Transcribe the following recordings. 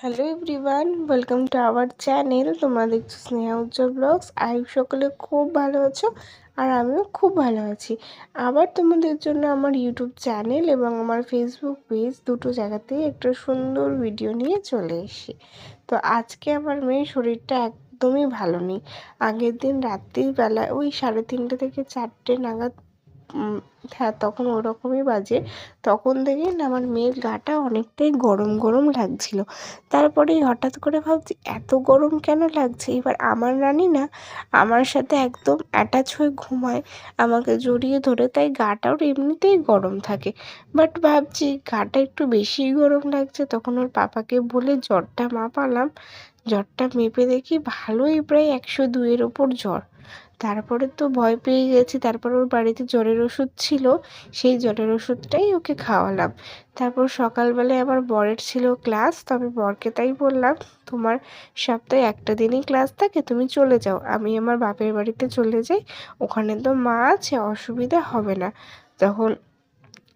Hello everyone, welcome to our channel তোমরা দেখছ স্নেহা উজ্জ্বল blogs. I সকলে খুব ভালো আছো আর আমিও খুব ভালো আছি। আবার তোমাদের জন্য আমার ইউটিউব চ্যানেল এবং আমার ফেসবুক পেজ দুটো জায়গাতেই একটা সুন্দর ভিডিও নিয়ে চলে এসেছি। তো আজকে আমার মেয়ের শরীরটা একদমই ভালো নেই। আগের দিন রাত্রিবেলা ওই সাড়ে তিনটে থেকে চারটে নাগাদ হ্যাঁ তখন ওরকমই বাজে। তখন থেকেই না আমার মেয়ের গাটা অনেকটাই গরম গরম লাগছিল। তারপরেই হঠাৎ করে ভাবছি, এত গরম কেন লাগছে? এবার আমার রানী না আমার সাথে একদম অ্যাটাচ হয়ে ঘুমায়, আমাকে জড়িয়ে ধরে, তাই গাটাও এমনিতেই গরম থাকে। বাট ভাবছি, গাটা একটু বেশিই গরম লাগছে, তখন ওর পাপাকে বলে জ্বরটা মাপালাম। জ্বরটা মেপে দেখি ভালোই প্রায় একশো দুইয়ের ওপর জ্বর। তারপরে তো ভয় পেয়ে গেছি। তারপর ওর বাড়িতে জ্বরের ওষুধ ছিল, সেই জ্বরের ওষুধটাই ওকে খাওয়ালাম। তারপর সকালবেলায় আমার বরের ছিল ক্লাস, তো আমি বরকে তাই বললাম, তোমার সপ্তাহে একটা দিনই ক্লাস থাকে, তুমি চলে যাও। আমি আমার বাপের বাড়িতে চলে যাই, ওখানে তো মা আছে, অসুবিধা হবে না। তখন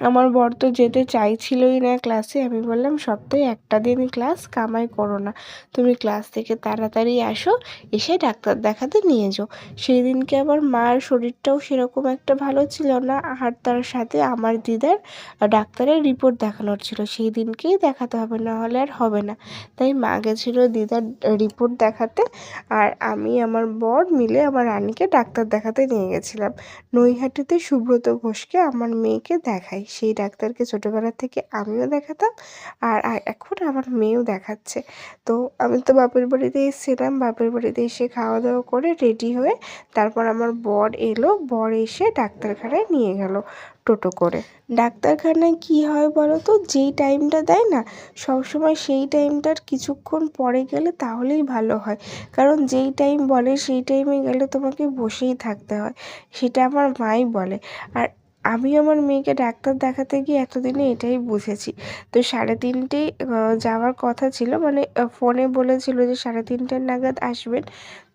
আমার বর তো যেতে চাইছিলই না ক্লাসে আমি বললাম, সপ্তাহে একটা দিন ক্লাস কামাই করো না। তুমি ক্লাস থেকে তাড়াতাড়ি আসো, এসে ডাক্তার দেখাতে নিয়ে যাও। সেই দিনকে আমার মার শরীরটাও সেরকম একটা ভালো ছিল না। আর তার সাথে আমার দিদার ডাক্তারের রিপোর্ট দেখানোর ছিল। সেই দিনকেই দেখাতে হবে না হলে আর হবে না। তাই মা গেছিল দিদার রিপোর্ট দেখাতে, আর আমি আমার বর মিলে আমার রানীকে ডাক্তার দেখাতে নিয়ে গেছিলাম। নৈহাটিতে সুব্রত ঘোষকে আমার মেয়েকে দেখাই। সেই ডাক্তারকে ছোটোবেলা থেকে আমিও দেখাতাম আর এখন আমার মেয়েও দেখাচ্ছে। তো আমি তো বাপের বাড়িতে এসেছিলাম বাপের বাড়িতে এসে খাওয়া দাওয়া করে রেডি হয়ে তারপর আমার বর এলো, বর এসে ডাক্তারখানায় নিয়ে গেল টোটো করে। ডাক্তারখানায় কী হয় বলো তো যেই টাইমটা দেয় না, সবসময় সেই টাইমটার কিছুক্ষণ পরে গেলে তাহলেই ভালো হয়। কারণ যেই টাইম বলে সেই টাইমে গেলে তোমাকে বসেই থাকতে হয়, সেটা আমার মাই বলে। আর আমি আমার মেয়েকে ডাক্তার দেখাতে গিয়ে এতদিনে এটাই বুঝেছি। তো সাড়ে তিনটে যাওয়ার কথা ছিল। মানে ফোনে বলেছিল যে সাড়ে তিনটের নাগাদ আসবেন।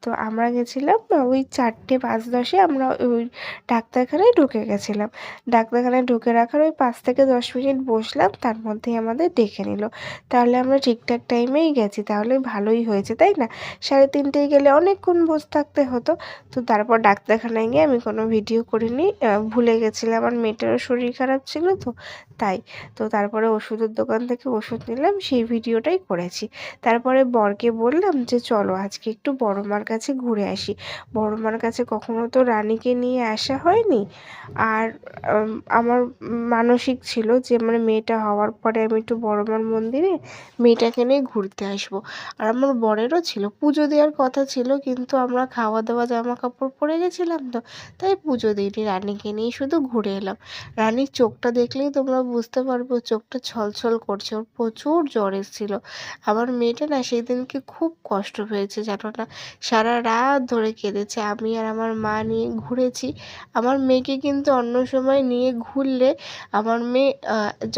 তো আমরা গেছিলাম, ওই চারটে পাঁচ দশে আমরা ওই ডাক্তারখানায় ঢুকে গেছিলাম। ডাক্তারখানায় ঢুকে রাখার ওই পাঁচ থেকে দশ মিনিট বসলাম, তার মধ্যেই আমাদের ডেকে নিল। তাহলে আমরা ঠিকঠাক টাইমেই গেছি, তাহলে ভালোই হয়েছে, তাই না? সাড়ে তিনটেয় গেলে অনেকক্ষণ বসে থাকতে হতো। তো তারপর ডাক্তারখানায় গিয়ে আমি কোনো ভিডিও করিনি ভুলে গেছিলাম আমার মেয়েটারও শরীর খারাপ ছিল তো তাই। তো তারপরে ওষুধের দোকান থেকে ওষুধ নিলাম, সেই ভিডিওটাই করেছি। তারপরে বরকে বললাম যে, চলো আজকে একটু বড় মার কাছে ঘুরে আসি। বড় মার কাছে কখনো তো রানীকে নিয়ে আসা হয়নি। আর আমার মানসিক ছিল যে মানে মেয়েটা হওয়ার পরে আমি একটু বড় মার মন্দিরে মেয়েটাকে নিয়ে ঘুরতে আসব। আর আমার বরেরও ছিল, পুজো দেওয়ার কথা ছিল, কিন্তু আমরা খাওয়া দাওয়া জামা কাপড় পরে গেছিলাম তো, তাই পুজো দিইনি, রানীকে নিয়ে শুধু ঘুরে এলাম। রানীর চোখটা দেখলেই তোমরা বুঝতে পারব চোখটা ছলছল করছে, ওর প্রচুর জ্বর এসেছিল। আমার মেয়েটা না সেই দিনকে খুব কষ্ট পেয়েছে, জানো না? সারা রাত ধরে কেঁদেছে। আমি আর আমার মা নিয়ে ঘুরেছি। আমার মেয়েকে কিন্তু অন্য সময় নিয়ে ঘুরলে আমার মেয়ে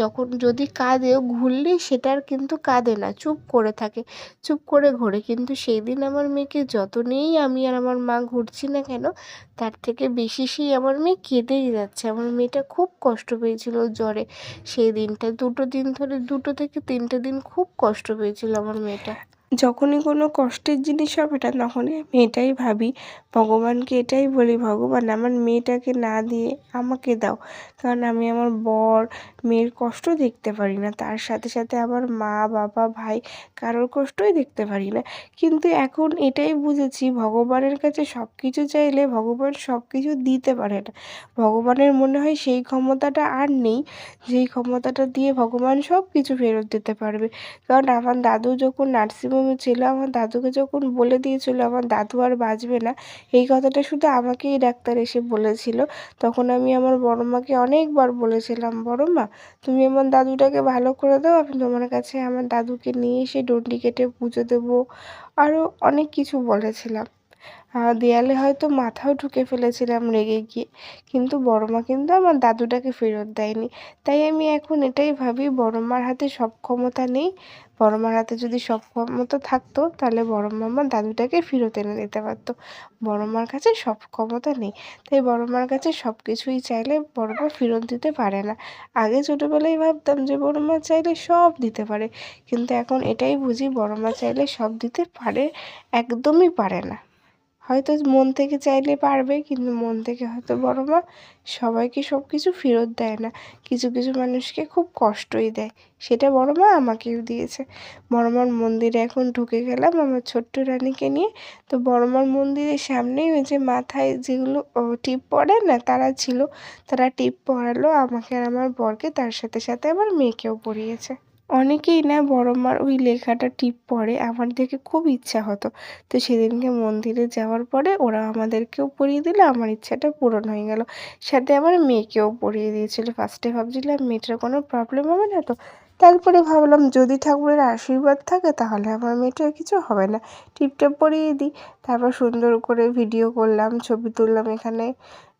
যখন যদি কাঁদেও ঘুরলেই সেটার কিন্তু কাঁদে না, চুপ করে থাকে, চুপ করে ঘোরে। কিন্তু সেই দিন আমার মেয়েকে যত নিয়েই আমি আর আমার মা ঘুরছি না কেন, তার থেকে বেশি সেই আমার মেয়ে কেঁদেই যাচ্ছে। আমার মেয়েটা খুব কষ্ট পেয়েছিল জ্বরে। সেই দিনটা দুটো দিন ধরে দুটো থেকে তিনটে দিন খুব কষ্ট পেয়েছিল আমার মেয়েটা। যখনই কোনো কষ্টের জিনিস হবে না তখনই আমি এটাই ভাবি, ভগবানকে এটাই বলি, ভগবান, আমার মেয়েটাকে না দিয়ে আমাকে দাও। কারণ আমি আমার বর, মেয়ের কষ্ট দেখতে পারি না। তার সাথে সাথে আমার মা, বাবা, ভাই কারোর কষ্টই দেখতে পারি না। কিন্তু এখন এটাই বুঝেছি, ভগবানের কাছে সব কিছু চাইলে ভগবান সব কিছু দিতে পারে না। ভগবানের মনে হয় সেই ক্ষমতাটা আর নেই, যেই ক্ষমতাটা দিয়ে ভগবান সব কিছু ফেরত দিতে পারবে। কারণ আমার দাদু যখন নার্সিংহোমে ছিল। আমার দাদুকে যখন বলে দিয়েছিল, আমার দাদু আর বাঁচবে না এই কথাটা শুধু আমাকেই ডাক্তার এসে বলেছিল। তখন আমি আমার বড় মাকে অনেকবার বলেছিলাম বড় মা তুমি আমার দাদুটাকে ভালো করে দাও, আমি তোমার কাছে আমার দাদুকে নিয়ে এসে ডন্ডি কেটে পুজো দেবো আরও অনেক কিছু বলেছিলাম। দেয়ালে হয়তো মাথাও ঢুকে ফেলেছিলাম রেগে গিয়ে। কিন্তু বড় মা কিন্তু আমার দাদুটাকে ফেরত দেয়নি। তাই আমি এখন এটাই ভাবি বড় মার হাতে সব ক্ষমতা নেই। বড় মার হাতে যদি সব ক্ষমতা থাকতো, তাহলে বড় মা আমার দাদুটাকে ফেরত এনে দিতে পারতো। বড় মার কাছে সব ক্ষমতা নেই। তাই বড় মার কাছে সব কিছুই চাইলে বড় মা ফেরত দিতে পারে না। আগে ছোটোবেলায় ভাবতাম যে বড় মা চাইলে সব দিতে পারে। কিন্তু এখন এটাই বুঝি বড় মা চাইলে সব দিতে পারে, একদমই পারে না। হয়তো মন থেকে চাইলে পারবে, কিন্তু মন থেকে হয়তো বড় মা সবাইকে সব কিছু ফেরত দেয় না। কিছু কিছু মানুষকে খুব কষ্টই দেয়। সেটা বড় মা আমাকেও দিয়েছে। বড় মার মন্দিরে এখন ঢুকে গেলাম আমার ছোট্ট রানীকে নিয়ে। তো বড় মার মন্দিরের সামনেই ওই যে মাথায় যেগুলো টিপ পড়ে না, তারা ছিল, তারা টিপ পরালো আমাকে আর আমার বরকে, তার সাথে সাথে আমার মেয়েকেও পরিয়েছে অনেকেই না বড় মার ওই লেখাটা টিপ পড়ে। আমার দেখে খুব ইচ্ছা হতো। তো সেদিনকে মন্দিরে যাওয়ার পরে ওরা আমাদেরকেও পরিয়ে দিল, আমার ইচ্ছাটা পূরণ হয়ে গেল। সাথে আমার মেয়েকেও পরিয়ে দিয়েছিল। ফার্স্টে ভাবছিলাম মেয়েটার কোনো প্রবলেম হবে না তো। তারপরে ভাবলাম যদি ঠাকুরের আশীর্বাদ থাকে তাহলে আমার মেয়েটার কিছু হবে না। টিপটাপ পরিয়ে দিই। তারপর সুন্দর করে ভিডিও করলাম, ছবি তুললাম এখানে।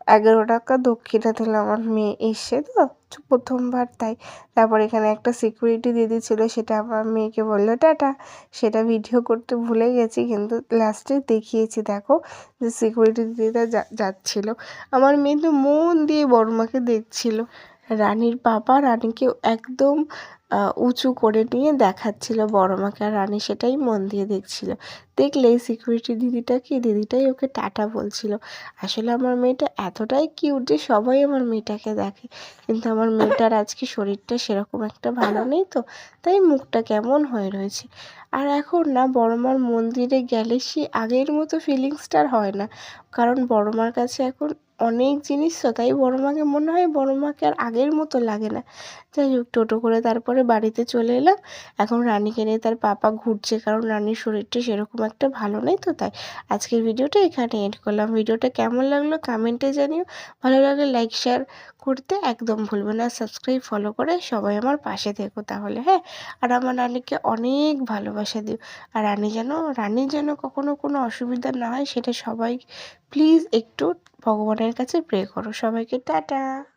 এগারো টাকা, দক্ষিণা দিল আমার মেয়ে এসে তো, প্রথমবার তাই। তারপর এখানে একটা সিকিউরিটি দিদি ছিল, সেটা আমার মেয়েকে বলল, টাটা। সেটা ভিডিও করতে ভুলে গেছি, কিন্তু লাস্টে দেখিয়েছি, দেখো, যে সিকিউরিটি দিদিটা যাচ্ছিল। আমার মেয়ে তো মন দিয়ে বড় মাকে দেখছিল। রানীর বাবা রানীকে একদম উঁচু করে নিয়ে দেখাচ্ছিল বড় মাকে আর রানী সেটাই মন দিয়ে দেখছিল। দেখলে সিকিউরিটি দিদিটা কি? দিদিটাই ওকে টাটা বলছিল। আসলে আমার মেয়েটা এতটাই কিউট যে সবাই আমার মেয়েটাকে দেখে। কিন্তু আমার মেয়েটার আজকে শরীরটা সেরকম একটা ভালো নেই তো, তাই মুখটা কেমন হয়ে রয়েছে। আর এখন না বড় মার মন্দিরে গেলে সে আগের মতো ফিলিংসটা আর হয় না। কারণ বড় মার কাছে এখন অনেক জিনিস তো, তাই বড় মাকে মনে হয় বড় মাকে আর আগের মতো লাগে না। যাই হোক, টোটো করে তারপরে বাড়িতে চলে এলাম। এখন রানীকে নিয়ে তার পাপা ঘুরছে, কারণ রানীর শরীরটা সেরকম একটা ভালো নেই তো তাই আজকের ভিডিওটা এখানে এড করলাম। ভিডিওটা কেমন লাগল কমেন্টে জানিও। ভালো লাগলে লাইক শেয়ার করতে একদম ভুলবে না। সাবস্ক্রাইব ফলো করে সবাই আমার পাশে থেকো তাহলে হ্যাঁ? আর আমার রানীকে অনেক ভালোবাসা দিও। আর রানী যেন রানীর যেন কখনো কোনো অসুবিধা না হয়, সেটা সবাই প্লিজ একটু ভগবানের কাছে প্রে করো। সবাইকে টাটা!